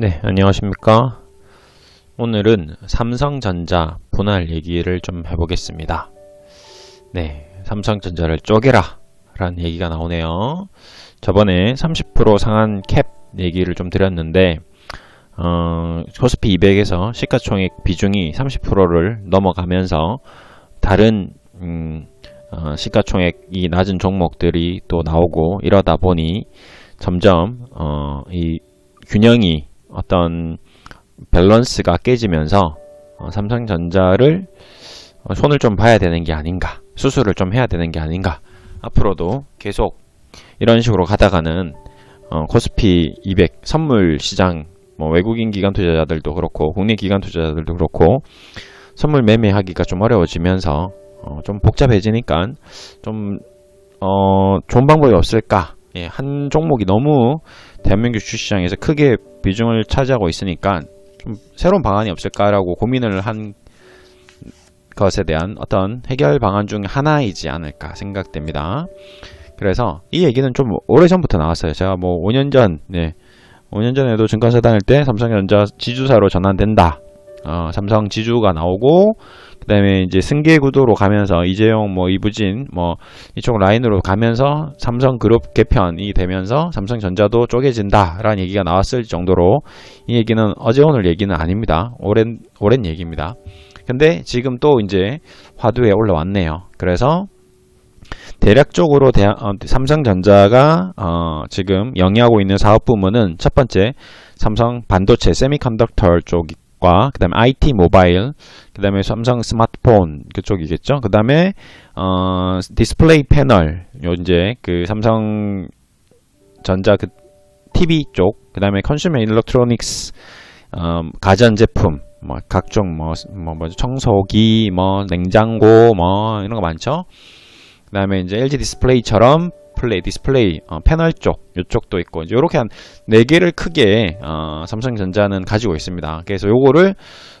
네, 안녕하십니까. 오늘은 삼성전자 분할 얘기를 좀 해보겠습니다. 네, 삼성전자를 쪼개라 라는 얘기가 나오네요. 저번에 30% 상한 캡 얘기를 좀 드렸는데, 어, 코스피 200에서 시가총액 비중이 30%를 넘어가면서 다른, 음, 어, 시가총액이 낮은 종목들이 또 나오고 이러다 보니 점점, 어, 이 균형이 어떤 밸런스가 깨지면서 어, 삼성전자를 어, 손을 좀 봐야 되는 게 아닌가 수술을 좀 해야 되는 게 아닌가 앞으로도 계속 이런 식으로 가다가는 어, 코스피 200 선물 시장 뭐 외국인 기관 투자자들도 그렇고 국내 기관 투자자들도 그렇고 선물 매매하기가 좀 어려워지면서 어, 좀 복잡해지니까 좀 어, 좋은 방법이 없을까 예, 한 종목이 너무 대한민국 주식시장에서 크게 비중을 차지하고 있으니까 좀 새로운 방안이 없을까라고 고민을 한 것에 대한 어떤 해결 방안 중 하나이지 않을까 생각됩니다. 그래서 이 얘기는 좀 오래전부터 나왔어요. 제가 뭐 5년 전, 네. 5년 전에도 증권사 다닐 때 삼성전자 지주사로 전환된다. 어, 삼성 지주가 나오고 그다음에 이제 승계 구도로 가면서 이재용 뭐 이부진 뭐 이쪽 라인으로 가면서 삼성 그룹 개편이 되면서 삼성전자도 쪼개진다라는 얘기가 나왔을 정도로 이 얘기는 어제 오늘 얘기는 아닙니다. 오랜 오랜 얘기입니다. 근데 지금 또 이제 화두에 올라왔네요. 그래서 대략적으로 대한, 어, 삼성전자가 어, 지금 영위하고 있는 사업 부문은 첫 번째 삼성 반도체 세미컨덕터 쪽 과 그다음에 IT 모바일, 그다음에 삼성 스마트폰 그쪽이겠죠. 그다음에 어, 디스플레이 패널 요 이제 그 삼성 전자 그 TV 쪽, 그다음에 컨슈머 일렉트로닉스 어, 가전 제품 뭐 각종 뭐, 뭐, 뭐 청소기, 뭐 냉장고, 뭐 이런 거 많죠. 그다음에 이제 LG 디스플레이처럼 플레이 디스플레이 어, 패널 쪽 이쪽도 있고 이제 이렇게 한 네 개를 크게 어, 삼성전자는 가지고 있습니다. 그래서 요거를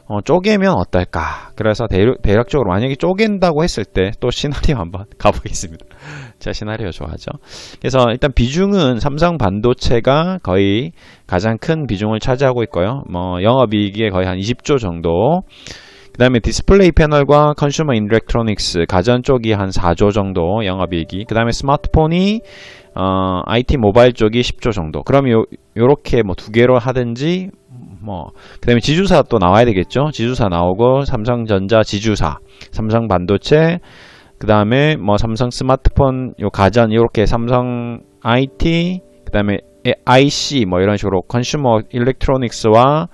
어, 쪼개면 어떨까? 그래서 대략, 대략 적으로 만약에 쪼갠다고 했을 때 또 시나리오 한번 가보겠습니다. 제가 시나리오 좋아하죠. 그래서 일단 비중은 삼성 반도체가 거의 가장 큰 비중을 차지하고 있고요. 뭐 영업이익의 거의 한 20조 정도. 그 다음에 디스플레이 패널과 컨슈머 일렉트로닉스 가전 쪽이 한 4조 정도 영업이익이 그 다음에 스마트폰이 어, IT 모바일 쪽이 10조 정도. 그럼 요, 요렇게 뭐 두 개로 하든지 뭐 그다음에 지주사 또 나와야 되겠죠? 지주사 나오고 삼성전자 지주사 삼성 반도체 그다음에 뭐 삼성 스마트폰 요 가전 이렇게 삼성 IT 그다음에 IC 뭐 이런 식으로 컨슈머 일렉트로닉스와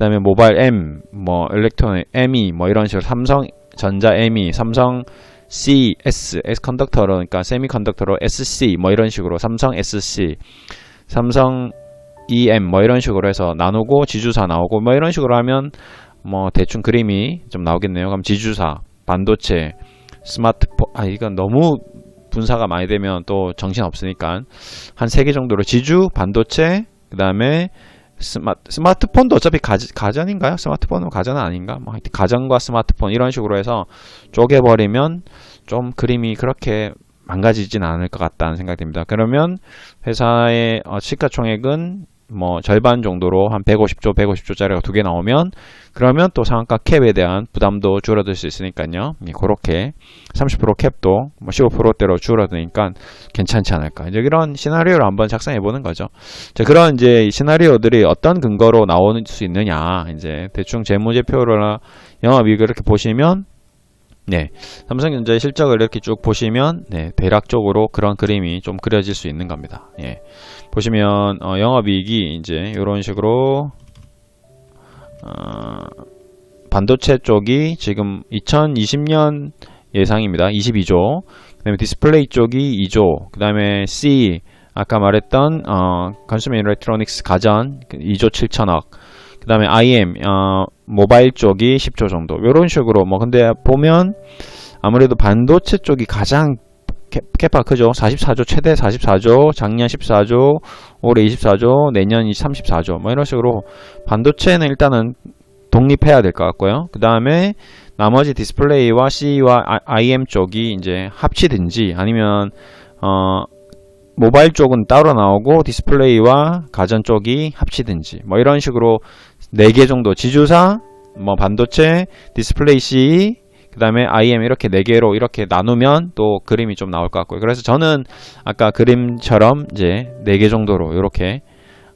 그다음에 모바일 M 뭐 일렉트로닉 ME 뭐 이런 식으로 삼성 전자 ME 삼성 C, S, S 컨덕터로 그러니까 세미컨덕터로 SC 뭐 이런 식으로 삼성 SC 삼성 EM 뭐 이런 식으로 해서 나누고 지주사 나오고 뭐 이런 식으로 하면 뭐 대충 그림이 좀 나오겠네요. 그럼 지주사, 반도체, 스마트폰 아 이건 너무 분사가 많이 되면 또 정신 없으니까 한 세 개 정도로 지주, 반도체, 그다음에 스마, 스마트폰도 어차피 가, 가전인가요? 스마트폰은 가전은 아닌가? 뭐 하여튼 가전과 스마트폰 이런 식으로 해서 쪼개버리면 좀 그림이 그렇게 망가지진 않을 것 같다는 생각이 듭니다. 그러면 회사의 어, 시가총액은 뭐 절반 정도로 한 150조, 150조짜리가 두 개 나오면 그러면 또 상한가 캡에 대한 부담도 줄어들 수 있으니까요. 예, 그렇게 30% 캡도 뭐 15%대로 줄어드니까 괜찮지 않을까. 이제 이런 시나리오를 한번 작성해 보는 거죠. 자, 그런 이제 시나리오들이 어떤 근거로 나올 수 있느냐. 이제 대충 재무제표나 영업이익을 이렇게 보시면 네, 삼성전자의 실적을 이렇게 쭉 보시면 네, 대략적으로 그런 그림이 좀 그려질 수 있는 겁니다. 예. 보시면 어, 영업이익이 이제 이런 식으로 어, 반도체 쪽이 지금 2020년 예상입니다. 22조. 그다음에 디스플레이 쪽이 2조. 그다음에 C 아까 말했던 어, 컨슈머 일렉트로닉스 가전 2조 7천억. 그 다음에 IM, 어, 모바일 쪽이 10조 정도. 요런 식으로, 뭐, 근데 보면, 아무래도 반도체 쪽이 가장 캐, 캐파 크죠. 44조, 최대 44조, 작년 14조, 올해 24조, 내년 34조. 뭐, 이런 식으로, 반도체는 일단은 독립해야 될 것 같고요. 그 다음에, 나머지 디스플레이와 C와 IM 쪽이 이제 합치든지, 아니면, 어, 모바일 쪽은 따로 나오고 디스플레이와 가전 쪽이 합치든지 뭐 이런 식으로 4개 정도 지주사, 뭐 반도체, 디스플레이 C, 그 다음에 IM 이렇게 4개로 이렇게 나누면 또 그림이 좀 나올 것 같고요. 그래서 저는 아까 그림처럼 이제 4개 정도로 이렇게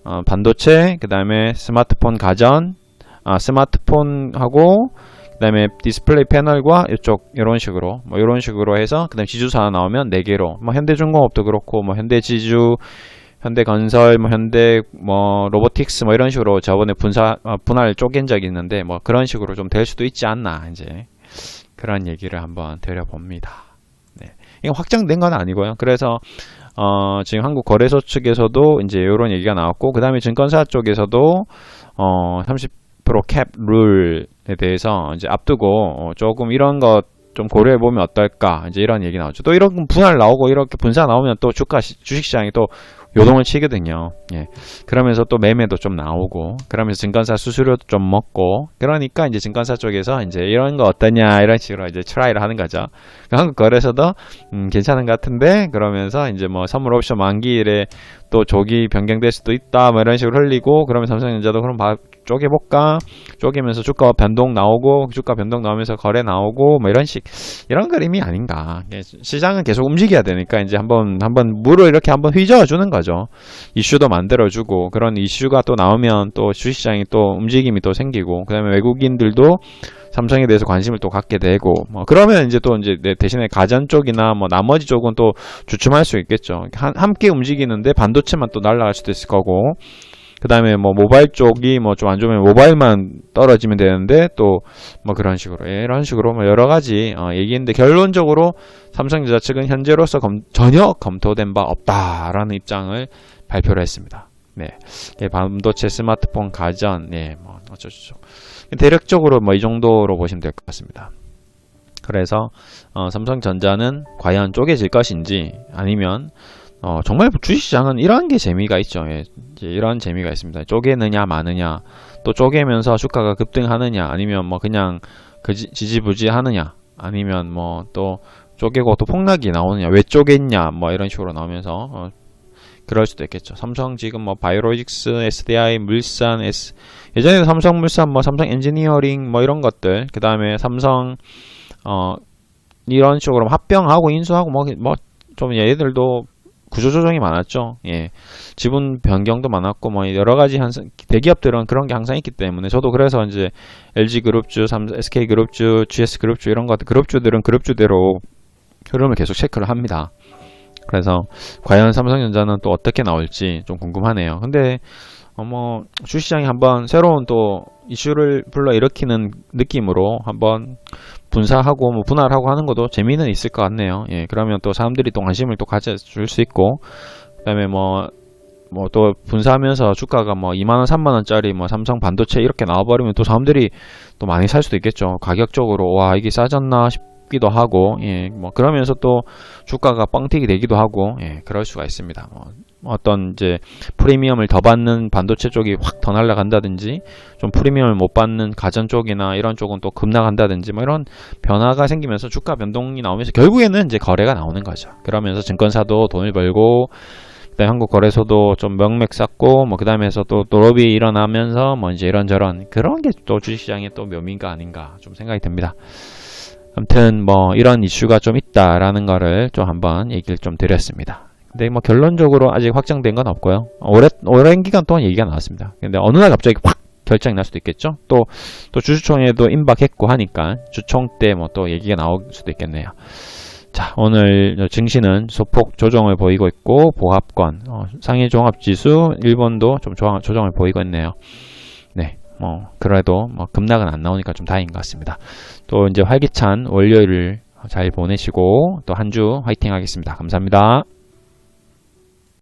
어, 반도체, 그 다음에 스마트폰 가전, 아, 스마트폰하고 그 다음에 디스플레이 패널과 이쪽 이런 식으로 뭐 이런 식으로 해서 그 다음에 지주사 하나 나오면 4개로 뭐 현대중공업도 그렇고 뭐 현대지주 현대건설 뭐 현대 뭐 로보틱스 뭐 이런 식으로 저번에 분사 어, 분할 쪼갠 적이 있는데 뭐 그런 식으로 좀 될 수도 있지 않나 이제 그런 얘기를 한번 드려봅니다. 네. 이거 확정된 건 아니고요. 그래서 어, 지금 한국 거래소 측에서도 이제 이런 얘기가 나왔고 그 다음에 증권사 쪽에서도 어, 30%캡 룰에 대해서 이제 앞두고 어, 조금 이런 것 좀 고려해 보면 어떨까 이제 이런 얘기 나오죠. 또 이런 분할 나오고 이렇게 분사 나오면 또 주가 시- 주식시장이 또 요동을 치거든요. 예. 그러면서 또 매매도 좀 나오고, 그러면서 증권사 수수료도 좀 먹고, 그러니까 이제 증권사 쪽에서 이제 이런 거 어떠냐, 이런 식으로 이제 트라이를 하는 거죠. 그 한국 거래소도, 음, 괜찮은 것 같은데, 그러면서 이제 뭐 선물 옵션 만기일에 또 조기 변경될 수도 있다, 뭐 이런 식으로 흘리고, 그러면 삼성전자도 그럼 봐, 쪼개볼까? 쪼개면서 주가 변동 나오고, 주가 변동 나오면서 거래 나오고, 뭐 이런 식, 이런 그림이 아닌가. 예, 시장은 계속 움직여야 되니까 이제 한번, 한번 물을 이렇게 한번 휘저어 주는 거죠. 이슈도 만들어 주고, 그런 이슈가 또 나오면 또 주식시장이 또 움직임이 또 생기고, 그 다음에 외국인들도 삼성에 대해서 관심을 또 갖게 되고, 뭐, 그러면 이제 또 이제 내 대신에 가전 쪽이나 뭐 나머지 쪽은 또 주춤할 수 있겠죠. 한, 함께 움직이는데 반도체만 또 날아갈 수도 있을 거고, 그 다음에 뭐 모바일 쪽이 뭐 좀 안 좋으면 모바일만 떨어지면 되는데 또 뭐 그런 식으로 예, 이런 식으로 뭐 여러 가지 어, 얘기인데 결론적으로 삼성전자 측은 현재로서 검- 전혀 검토된 바 없다라는 입장을 발표를 했습니다. 네, 예, 반도체, 스마트폰, 가전, 네, 뭐 어쩌죠. 대략적으로 뭐 이 정도로 보시면 될 것 같습니다. 그래서 어, 삼성전자는 과연 쪼개질 것인지 아니면 어, 정말 주식시장은 이런 게 재미가 있죠. 예, 이런 재미가 있습니다. 쪼개느냐 마느냐, 또 쪼개면서 주가가 급등하느냐, 아니면 뭐 그냥 그 지, 지지부지 하느냐, 아니면 뭐 또 쪼개고 또 폭락이 나오느냐, 왜 쪼갰냐, 뭐 이런 식으로 나오면서 어, 그럴 수도 있겠죠. 삼성 지금 뭐 바이오로직스, SDI, 물산, S 예전에 삼성물산, 뭐 삼성 엔지니어링 뭐 이런 것들, 그 다음에 삼성 어 이런 식으로 합병하고 인수하고 뭐 뭐 좀 얘들도 구조조정이 많았죠. 예. 지분 변경도 많았고 뭐 여러 가지 항상 대기업들은 그런 게 항상 있기 때문에 저도 그래서 이제 LG 그룹주, 삼 SK 그룹주, GS 그룹주 이런 것들 그룹주들은 그룹주대로 흐름을 계속 체크를 합니다. 그래서 과연 삼성전자는 또 어떻게 나올지 좀 궁금하네요. 근데 어뭐 주시장이 한번 새로운 또 이슈를 불러 일으키는 느낌으로 한번 분사하고 뭐 분할하고 하는 것도 재미는 있을 것 같네요. 예, 그러면 또 사람들이 또 관심을 또 가져줄 수 있고, 그다음에 뭐 뭐 또 분사하면서 주가가 뭐 2만 원, 3만 원짜리 뭐 삼성 반도체 이렇게 나와버리면 또 사람들이 또 많이 살 수도 있겠죠. 가격적으로 와 이게 싸졌나 싶 기도 하고, 예, 뭐 그러면서 또 주가가 뻥튀기 되기도 하고, 예, 그럴 수가 있습니다. 뭐 어떤 이제 프리미엄을 더 받는 반도체 쪽이 확 더 날라간다든지 좀 프리미엄을 못 받는 가전 쪽이나 이런 쪽은 또 급락한다든지 뭐 이런 변화가 생기면서 주가 변동이 나오면서 결국에는 이제 거래가 나오는 거죠. 그러면서 증권사도 돈을 벌고 그다음에 한국 거래소도 좀 명맥 쌓고 뭐 그다음에서 또 노업이 일어나면서 뭐 이제 이런저런 그런 게 또 주식시장의 또 묘미가 아닌가 좀 생각이 듭니다. 아무튼 뭐 이런 이슈가 좀 있다라는 거를 좀 한번 얘기를 좀 드렸습니다. 근데 뭐 결론적으로 아직 확정된 건 없고요. 오래, 오랜 기간 동안 얘기가 나왔습니다. 근데 어느 날 갑자기 확 결정이 날 수도 있겠죠. 또, 또 주주총회도 임박했고 하니까 주총 때 뭐 또 얘기가 나올 수도 있겠네요. 자, 오늘 증시는 소폭 조정을 보이고 있고, 보합권, 어, 상해 종합지수, 일본도 좀 조정, 조정을 보이고 있네요. 네, 뭐, 그래도 뭐 급락은 안 나오니까 좀 다행인 것 같습니다. 또 이제 활기찬 월요일을 잘 보내시고, 또 한 주 화이팅 하겠습니다. 감사합니다.